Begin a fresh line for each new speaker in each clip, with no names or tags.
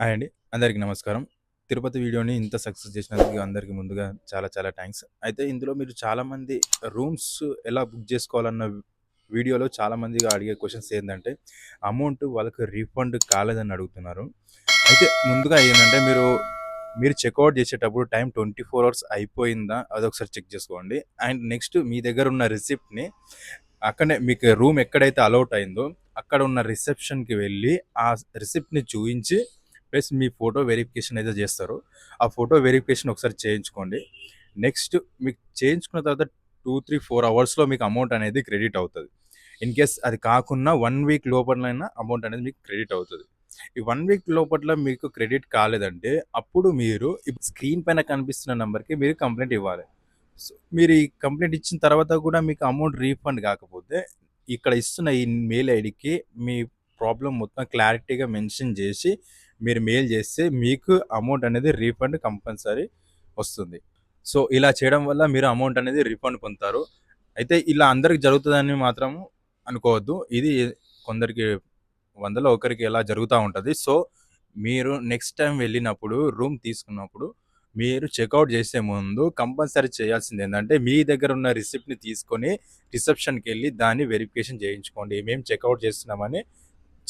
Hi అండి. అందరికీ నమస్కారం. తిరుపతి వీడియోని ఇంత సక్సెస్ చేసినందుకు అందరికీ ముందుగా చాలా చాలా థ్యాంక్స్ అయితే ఇందులో మీరు చాలామంది రూమ్స్ ఎలా బుక్ చేసుకోవాలన్న వీడియోలో చాలామందిగా అడిగే క్వశ్చన్స్ ఏంటంటే అమౌంట్ వాళ్ళకి రీఫండ్ కాలేదని అడుగుతున్నారు. అయితే ముందుగా ఏంటంటే మీరు, మీరు చెక్అవుట్ చేసేటప్పుడు టైం 24 అవర్స్ అయిపోయిందా? అదొకసారి చెక్ చేసుకోండి. అండ్ నెక్స్ట్ మీ దగ్గర ఉన్న రిసిప్ట్‌ని అక్కడనే మీకు రూమ్ ఎక్కడైతే అలౌట్ అయిందో అక్కడ ఉన్న రిసెప్షన్‌కి వెళ్ళి ఆ రిసిప్ట్‌ని చూపించి ప్లస్ మీ ఫోటో వెరిఫికేషన్ అయితే చేస్తారు ఆ ఫోటో వెరిఫికేషన్ ఒకసారి చేయించుకోండి. నెక్స్ట్ మీకు చేయించుకున్న తర్వాత 2, 3, 4 అవర్స్‌లో మీకు అమౌంట్ అనేది క్రెడిట్ అవుతుంది ఇన్ కేస్ అది కాకున్నా వన్ వీక్ లోపలైనా అమౌంట్ అనేది మీకు క్రెడిట్ అవుతుంది ఈ వన్ వీక్ లోపట్ల మీకు క్రెడిట్ కాలేదంటే అప్పుడు మీరు ఇప్పుడు స్క్రీన్ పైన కనిపిస్తున్న నెంబర్కి మీరు కంప్లైంట్ ఇవ్వాలి. సో, మీరు ఈ కంప్లైంట్ ఇచ్చిన తర్వాత కూడా మీకు అమౌంట్ రీఫండ్ కాకపోతే ఇక్కడ ఇస్తున్న ఈ మెయిల్ ఐడికి మీ ప్రాబ్లం మొత్తం క్లారిటీగా మెన్షన్ చేసి మీరు మెయిల్ చేస్తే మీకు అమౌంట్ అనేది రీఫండ్ కంపల్సరీ వస్తుంది. సో, ఇలా చేయడం వల్ల మీరు అమౌంట్ అనేది రీఫండ్ పొందుతారు. అయితే ఇలా అందరికి జరుగుతుందని మాత్రం అనుకోవద్దు. ఇది కొందరికి వందలో ఒకరికి ఇలా జరుగుతూ ఉంటుంది సో, మీరు నెక్స్ట్ టైం వెళ్ళినప్పుడు రూమ్ తీసుకున్నప్పుడు మీరు చెక్అవుట్ చేసే ముందు కంపల్సరీ చేయాల్సింది ఏంటంటే మీ దగ్గర ఉన్న రిసిప్ట్‌ని తీసుకొని రిసెప్షన్కి వెళ్ళి దాన్ని వెరిఫికేషన్ చేయించుకోండి. మేము చెక్అవుట్ చేస్తున్నామని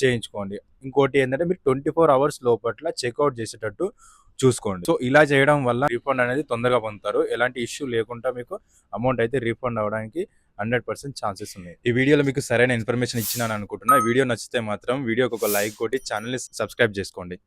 చేయించుకోండి. ఇంకోటి ఏంటంటే మీరు 24 అవర్స్ లోపట్ల చెక్అవుట్ చేసేటట్టు చూసుకోండి. సో, ఇలా చేయడం వల్ల రీఫండ్ అనేది తొందరగా పొందుతారు. ఎలాంటి ఇష్యూ లేకుండా మీకు అమౌంట్ అయితే రీఫండ్ అవడానికి హండ్రెడ్ పర్సెంట్ ఛాన్సెస్ ఉన్నాయి. ఈ వీడియోలో మీకు సరైన ఇన్ఫర్మేషన్ ఇచ్చినాను అనుకుంటున్నా. వీడియో నచ్చితే మాత్రం వీడియోకి ఒక లైక్ కొట్టి ఛానల్ని సబ్స్క్రైబ్ చేసుకోండి.